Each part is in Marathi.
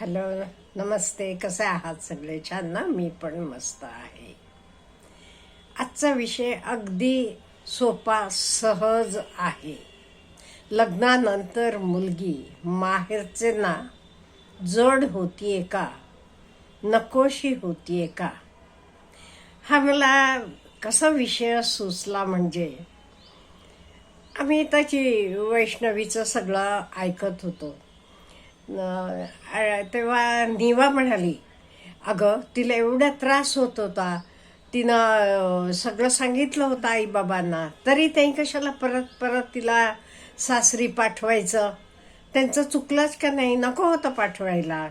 हॅलो नमस्ते. कसे आहात सगळे छान ना मी पण मस्त आहे. आजचा विषय अगदी सोपा सहज आहे. लग्नानंतर मुलगी माहेरचे ना जड होतीये का? नकोशी होतीये का? हा मला कसा विषय सुचला म्हणजे आम्ही त्याची वैष्णवीचं सगळं ऐकत होतो. तेव्हा निवा म्हणाली अगं तिला एवढा त्रास होत होता. तिनं सगळं सांगितलं होतं आईबाबांना. तरी त्यांनी कशाला परत परत तिला सासरी पाठवायचं? त्यांचं चुकलंच का नाही? नको होतं पाठवायला.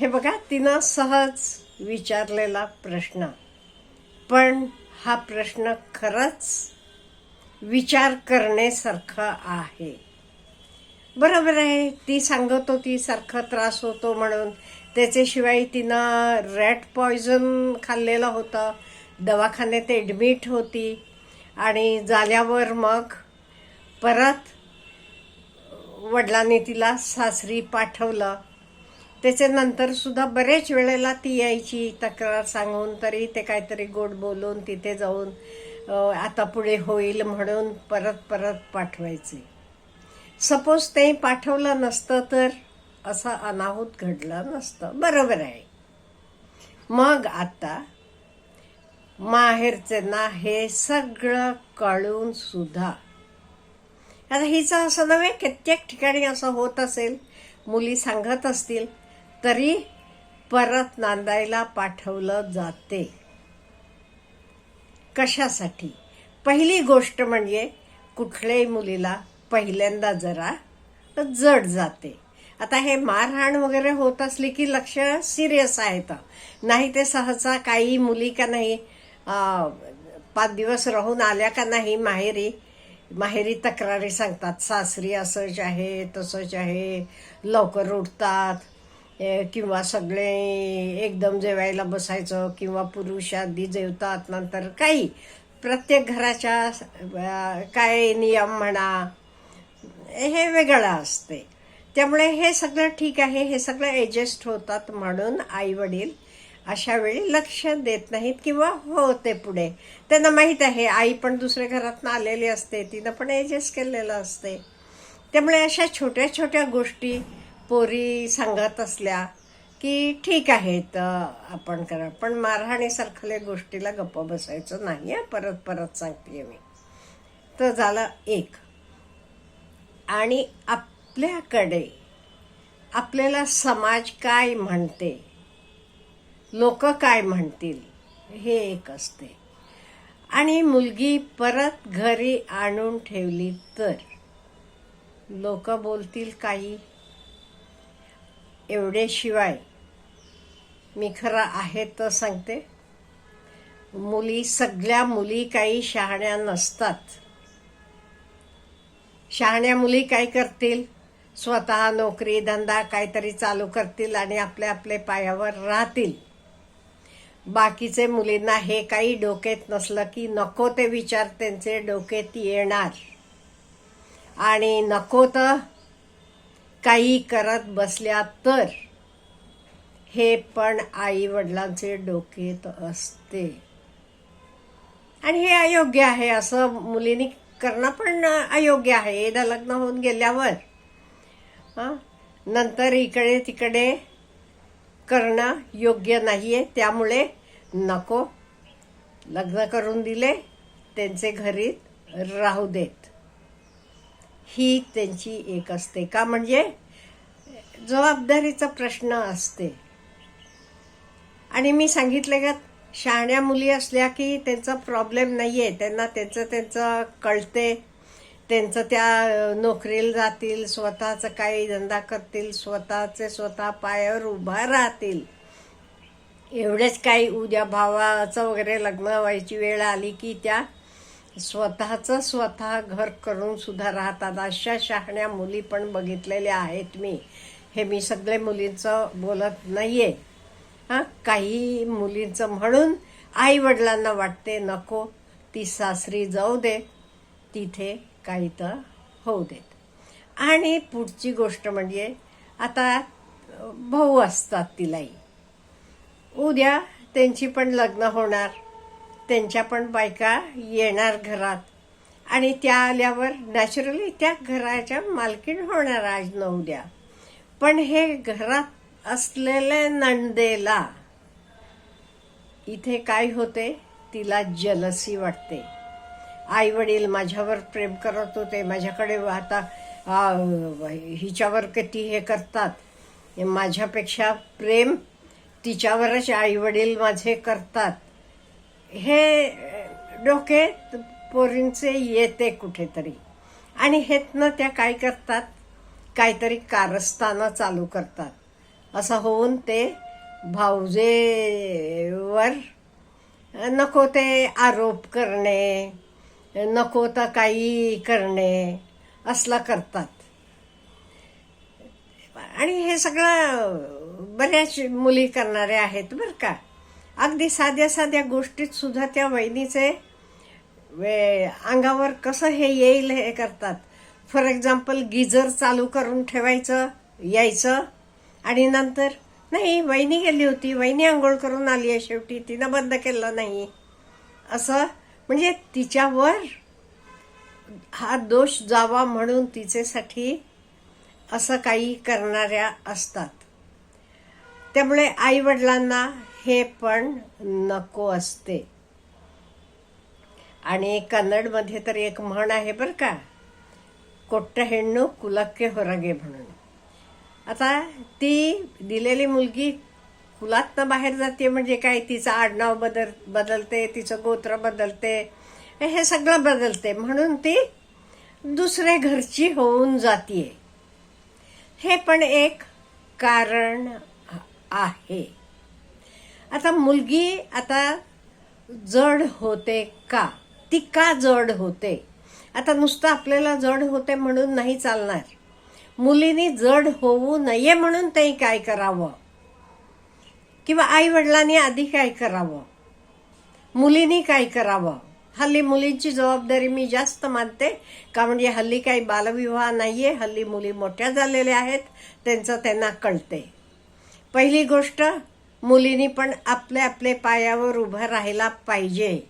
हे बघा तिनं सहज विचारलेला प्रश्न. पण हा प्रश्न खरंच विचार करण्यासारखा आहे. बरोबर आहे. ती सांगत होती सारखा त्रास होतो म्हणून. त्याच्याशिवाय तिनं रॅट पॉयझन खाल्लेलं होतं. दवाखान्यात ॲडमिट होती. आणि झाल्यावर मग परत वडिलांनी तिला सासरी पाठवलं. त्याच्यानंतरसुद्धा बरेच वेळेला ती यायची तक्रार सांगून तरी ते काहीतरी गोड बोलून तिथे जाऊन आता पुढे होईल म्हणून परत परत पाठवायचे. सपोज ते पाठवलं नसतं तर असं अनाहूत घडलं नसतं. बरोबर आहे. मग आता माहेरचे ना हे सगळं कळून सुद्धा आता हिचं असं नव्हे कित्येक ठिकाणी असं होत असेल. मुली सांगत असतील तरी परत नांदायला पाठवलं जाते. कशासाठी? पहिली गोष्ट म्हणजे कुठल्याही मुलीला पहिल्यांदा जरा जड जाते. आता हे मारहाण वगैरे होत असली की लक्ष सिरियस आहे तर नाही ते सहसा काही मुली का नाही पाच दिवस राहून आल्या का नाही माहेरी माहेरी तक्रारी सांगतात सासरी असंच आहे तसंच आहे लवकर उठतात किंवा सगळे एकदम जेवायला बसायचं किंवा पुरुष आधी जेवतात नंतर काही. प्रत्येक घराच्या काय नियम म्हणा हे वेगळं असते. त्यामुळे हे सगळं ठीक आहे हे सगळं ॲडजस्ट होतात म्हणून आई वडील अशा वेळी लक्ष देत नाहीत किंवा होते पुढे. त्यांना माहीत आहे आई पण दुसऱ्या घरातनं आलेली असते तिनं पण ॲडजस्ट केलेलं असते. त्यामुळे अशा छोट्या छोट्या गोष्टी पोरी सांगत असल्या की ठीक आहेत आपण करा. पण मारहाणीसारखल्या गोष्टीला गप्प बसायचं नाही परत परत सांगते मी. तर झालं एक. आणि आपल्याकडे आपल्याला समाज काय म्हणते लोक काय म्हणतील हे एक असते. आणि मुलगी परत घरी आणून ठेवली तर लोक बोलतील काही. एवढे शिवाय मी खरं आहे तर सांगते मुली सगळ्या मुली काही शहाण्या नसतात. शहाण्या मुली काय करतील? स्वतः नोकरी धंदा काहीतरी चालू करतील आणि आपल्या आपल्या पायावर राहतील. बाकीचे मुलींना हे काही डोक्यात नसलं की नको ते विचार त्यांचे डोक्यात येणार. आणि नको तर काही करत बसल्या तर. हे पण आई वडिलांचे डोक्यात असते. आणि हे अयोग्य आहे असं मुलींनी करणं पण अयोग्य आहे. एकदा लग्न होऊन गेल्यावर हां नंतर इकडे तिकडे करणं योग्य नाही आहे त्यामुळे नको. लग्न करून दिले त्यांचे घरी राहू देत. ही त्यांची एक असते. का म्हणजे जबाबदारीचा प्रश्न असते. आणि मी सांगितले का शहाण्या मुली असल्या की त्यांचा प्रॉब्लेम नाही आहे त्यांना त्यांचं त्यांचं कळते. त्यांचं त्या नोकरीला जातील स्वतःचं काही धंदा करतील स्वतःचे स्वतः पायावर उभा राहतील. एवढेच काही उद्या भावाचं वगैरे लग्न व्हायची वेळ आली की त्या स्वतःचं स्वतः घर करून सुद्धा राहतात. अशा शहाण्या मुली पण बघितलेल्या आहेत मी. हे मी सगळे मुलींचं बोलत नाही आहे हां काही मुलींचं म्हणून आई वडिलांना वाटते नको ती सासरी जाऊ दे तिथे काही तर होऊ देत. आणि पुढची गोष्ट म्हणजे आता भाऊ असतात तिलाही. उद्या त्यांची पण लग्न होणार त्यांच्या पण बायका येणार घरात. आणि त्या आल्यावर नॅचरली त्या घराच्या मालकीण होणार आज न उद्या. पण हे घरात असलेल्या नंदेला. इथे काय होते? तिला जलसी वाटते. आई वडील माझ्यावर प्रेम करत होते. माझ्याकडे आता हिच्यावर किती हे करतात? माझ्यापेक्षा प्रेम तिच्यावरच आई वडील माझे करतात. हे डोके पोरींचे येते कुठेतरी. आणि हेतनं त्या काय करतात? काहीतरी कारस्थानं चालू करतात. असं होऊन ते भाऊजेवर नको ते आरोप करणे नको तर काही करणे असला करतात. आणि हे सगळं बऱ्याच मुली करणारे आहेत बरं का. अगदी साध्या साध्या गोष्टीत सुद्धा त्या वहिनीचे वे- अंगावर कसं हे येईल हे करतात. फॉर एक्झाम्पल गिजर चालू करून ठेवायचं यायचं आणि नंतर नाही वहिनी गेली होती. वहिनी आंघोळ करून आली आहे शेवटी. तिनं बंद केलं नाही. असं म्हणजे तिच्यावर हा दोष जावा म्हणून तिचेसाठी असं काही करणाऱ्या असतात. त्यामुळे आईवडिलांना हे पण नको असते. आणि कन्नडमध्ये तर एक म्हण आहे बरं का कोट्ट हेणू कुलक्के होरगे म्हणून. आता ती दिलेली मुलगी कुलातनं बाहेर जाते म्हणजे काय तिचं आडनाव बदल बदलते तिचं गोत्र बदलते हे सगळं बदलते. म्हणून ती दुसरे घरची होऊन जातीये. हे पण एक कारण आहे. आता मुलगी आता जड होते का? ती का जड होते? आता नुसतं आपल्याला जड होते म्हणून नाही चालणार. मुलीनी जड होऊ नये म्हणून ते काय करावं? किंवा आई वडिलांनी आधी काय करावं? मुलीनी काय करावं? हल्ली मुलींची जबाबदारी मी जास्त मानते. का म्हणजे हल्ली काही बालविवाह नाहीये. हल्ली मुली मोठ्या झालेल्या आहेत. त्यांचं त्यांना कळते. पहिली गोष्ट मुलींनी पण आपल्या आपले पायावर उभं राहायला पाहिजे.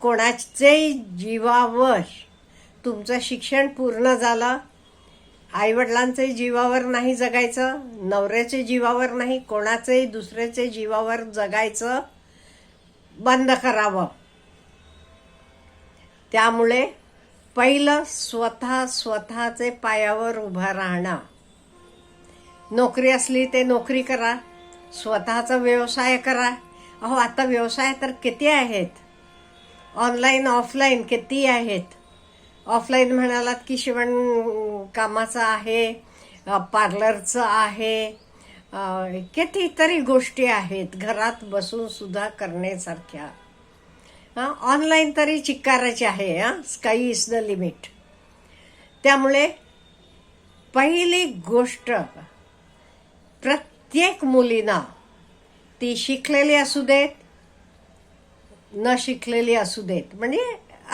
कोणाचे जीवावर तुमचं शिक्षण पूर्ण झालं आईवडिलांचंही जीवावर नाही जगायचं नवऱ्याचे जीवावर नाही कोणाचेही दुसऱ्याचे जीवावर जगायचं बंद करावं. त्यामुळे पहिलं स्वतः स्वतःचे पायावर उभं राहणं. नोकरी असली ते नोकरी करा स्वतःचा व्यवसाय करा. अहो आता व्यवसाय तर किती आहेत? ऑनलाईन ऑफलाईन किती आहेत? ऑफलाईन म्हणालात की शिवण कामाचं आहे पार्लरचं आहे कितीतरी गोष्टी आहेत घरात बसून सुद्धा करण्यासारख्या. ऑनलाईन तरी चिक्काराची आहे हा स्काई इज द लिमिट. त्यामुळे पहिली गोष्ट प्रत्येक मुलींना ती शिकलेली असू देत न शिकलेली असू देत म्हणजे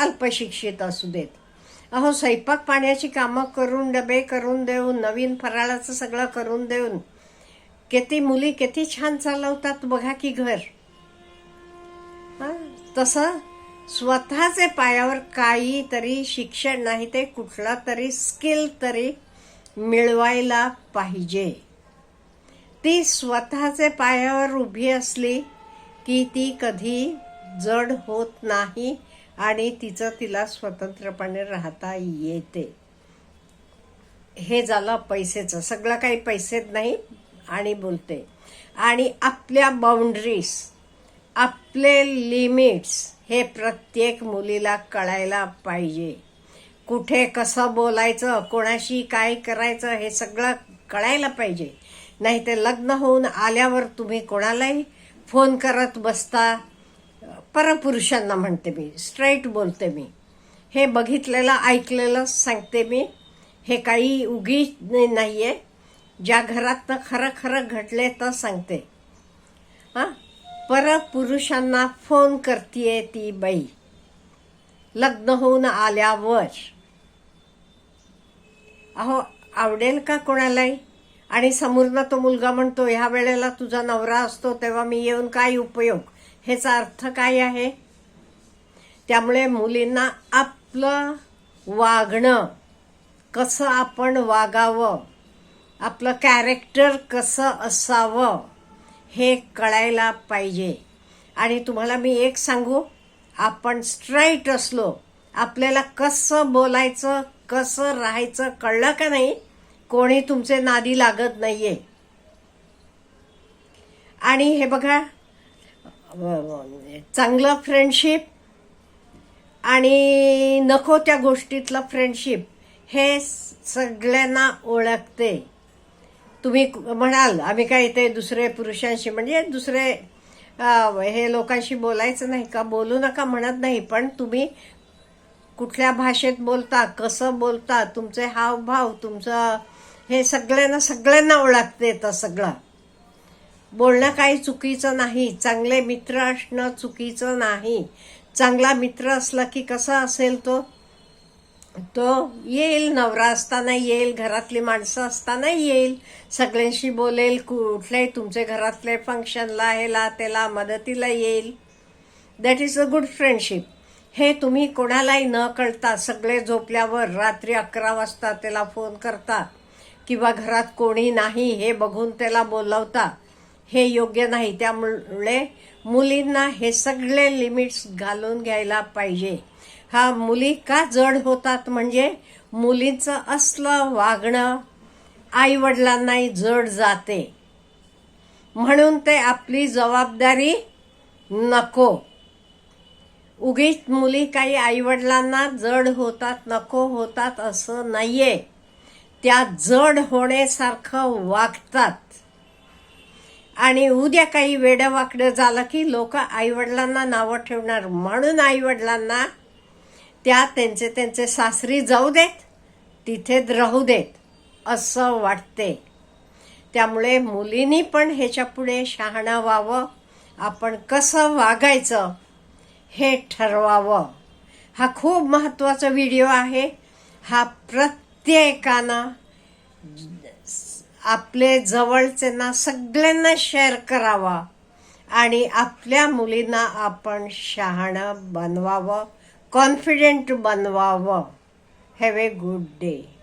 अल्पशिक्षित असू देत अहो स्वयंपाक पाण्याची कामं करून डबे करून देऊन नवीन फराळाचं सगळं करून देऊन. किती मुली किती छान चालवतात बघा की घर. तसं स्वतःचे पायावर काहीतरी शिक्षण नाही ते कुठला तरी स्किल तरी मिळवायला पाहिजे. ती स्वतःचे पायावर उभी असली की ती कधी जड होत नाही. आणि तिचं तिला स्वतंत्रपणे राहता येते. हे झालं पैसेचं. सगळं काही पैसेच नाही आणि बोलते. आणि आपल्या बाउंड्रीज आपले लिमिट्स हे प्रत्येक मुलीला कळायला पाहिजे. कुठे कसं बोलायचं कोणाशी काय करायचं हे सगळं कळायला पाहिजे. नाही ते लग्न होऊन आल्यावर तुम्ही कोणालाही फोन करत बसता परपुरुषांना म्हणते मी स्ट्रेट बोलते मी. हे बघितलेलं ऐकलेलं सांगते मी. हे काही उगी आहे ज्या घरात खरं खरं घडले तर सांगते. हां? परपुरुषांना फोन करतीये ती बाई. लग्न होऊन आल्यावर. अहो आवडेल का कोणालाही? आणि समोरनं तो मुलगा म्हणतो ह्या वेळेला तुझा नवरा असतो तेव्हा मी येऊन काय उपयोग? ह्याचा अर्थ काय आहे? त्यामुळे मुलींना आपलं वागणं कसं आपण वागावं आपलं कॅरेक्टर कसं असावं हे कळायला पाहिजे. आणि तुम्हाला मी एक सांगू आपण स्ट्राईट असलो आपल्याला कसं बोलायचं कसं राहायचं कळलं का नाही? कोणी तुमचे नादी लागत नाहीये. आणि हे बघा चांगलं फ्रेंडशिप आणि नको त्या गोष्टीतलं फ्रेंडशिप हे सगळ्यांना ओळखते. तुम्ही म्हणाल आम्ही काय इथे दुसरे पुरुषांशी म्हणजे दुसरे हे लोकांशी बोलायचं नाही का? बोलू नका म्हणत नाही पण तुम्ही कुठल्या भाषेत बोलता कसं बोलता तुमचे हावभाव तुमचं हे सगळ्यांना सगळ्यांना ओळखते तर सगळं. बोलणं काही चुकीचं नाही. चांगले मित्र असणं चुकीचं नाही. चांगला मित्र असला की कसा असेल तो? तो येईल नवरा असताना येईल घरातली माणसं असताना येईल. सगळ्यांशी बोलेल कुठल्याही तुमचे घरातले फंक्शनला ह्याला त्याला मदतीला येईल. That is a good friendship हे तुम्ही कोणालाही न कळता सगळे झोपल्यावर रात्री अकरा वाजता त्याला फोन करता. किंवा घरात कोणी नाही हे बघून त्याला बोलवता. हे योग्य नाही. त्यामुळे मुलींना हे सगळे लिमिट्स घालून घ्यायला पाहिजे. हा मुली का जड होतात म्हणजे मुलींचं असलं वागणं आई वडिलांनाही जड जाते. म्हणून ते आपली जबाबदारी नको. उगीच मुली काही आईवडिलांना जड होतात नको होतात असं नाहीये. त्या जड होण्यासारखं वागतात. आणि उद्या काही वेडवाकडं झालं की लोक आईवडिलांना नावं ठेवणार. म्हणून आईवडिलांना त्या त्यांचे त्यांचे सासरी जाऊ देत तिथेच राहू देत असं वाटते. त्यामुळे मुलींनी पण ह्याच्यापुढे शहाणं व्हावं. आपण कसं वागायचं हे ठरवावं. हा खूप महत्त्वाचा व्हिडिओ आहे. हा प्रत्येकानं आपले जवळचे ना सगळ्यांना शेअर करावा. आणि आपल्या मुलींना आपण शहाणं बनवावं कॉन्फिडेंट बनवावं. Have a good day